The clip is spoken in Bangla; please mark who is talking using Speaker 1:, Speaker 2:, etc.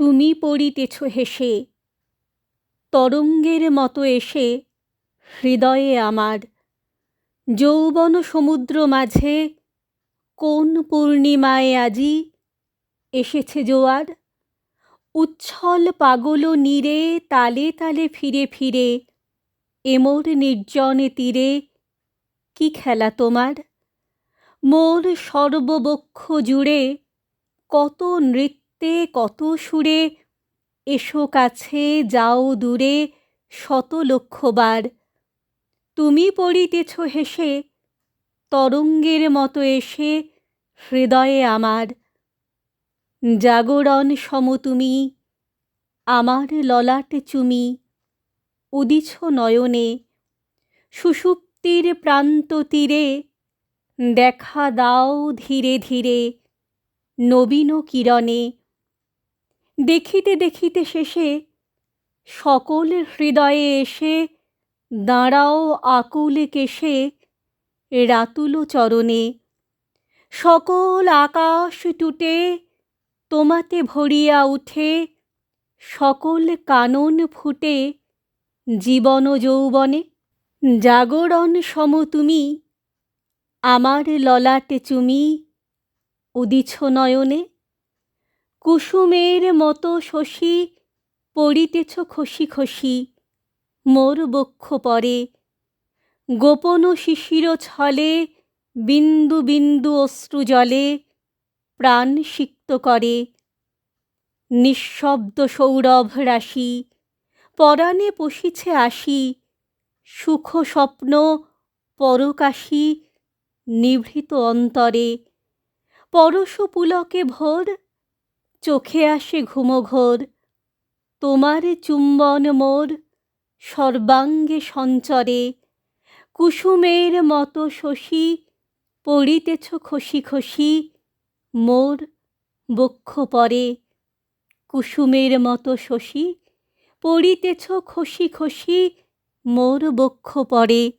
Speaker 1: তুমি পড়িতেছ হেসে। তরঙ্গের মতো এসে হৃদয়ে আমার যৌবন সমুদ্র মাঝে কোন পূর্ণিমায় আজি এসেছে জোয়ার? উচ্ছল পাগল নীরে তালে তালে ফিরে ফিরে এমোর নির্জনে তীরে কী খেলা তোমার? মোর সর্ববক্ষ জুড়ে কত নৃত্যে কত সুরে, এসো কাছে যাও দূরে শত লক্ষবার তুমি পড়িতেছ হেসে, তরঙ্গের মতো এসে হৃদয়ে আমার। জাগরণ সম তুমি, আমার ললাট চুমি, উদিছ নয়নে। সুষুপ্তির প্রান্ত তীরে দেখা দাও ধীরে ধীরে নবীন কিরণে। দেখিতে দেখিতে শেষে সকল হৃদয়ে এসে দাঁড়াও আকুল কেশে রাতুল চরণে। সকল আকাশ টুটে তোমাতে ভরিয়া উঠে, সকল কানন ফুটে জীবন যৌবনে। জাগরণ সম তুমি, আমার ললাটে চুমি, উদিছ নয়নে। কুসুমের মতো শশী, পড়িতেছ খসি খসি, মোর বক্ষ পরে। গোপন শিশির ছলে, বিন্দু বিন্দু অশ্রু জলে, প্রাণ সিক্ত করে। নিঃশব্দ সৌরভ রাশি, পরাণে পশিছে আসি। সুখ স্বপ্ন, পরকাশি, নিভৃত অন্তরে। পরশ পুলকে ভোর চোখে আসে ঘুমঘোর। তোমার চুম্বন মোর, সর্বাঙ্গে সঞ্চরে। কুসুমের মতো শশী, পড়িতেছ খসি খসি, মোর বক্ষ পরে। কুসুমের মতো শশী, পড়িতেছ খসি খসি, মোর বক্ষ পরে।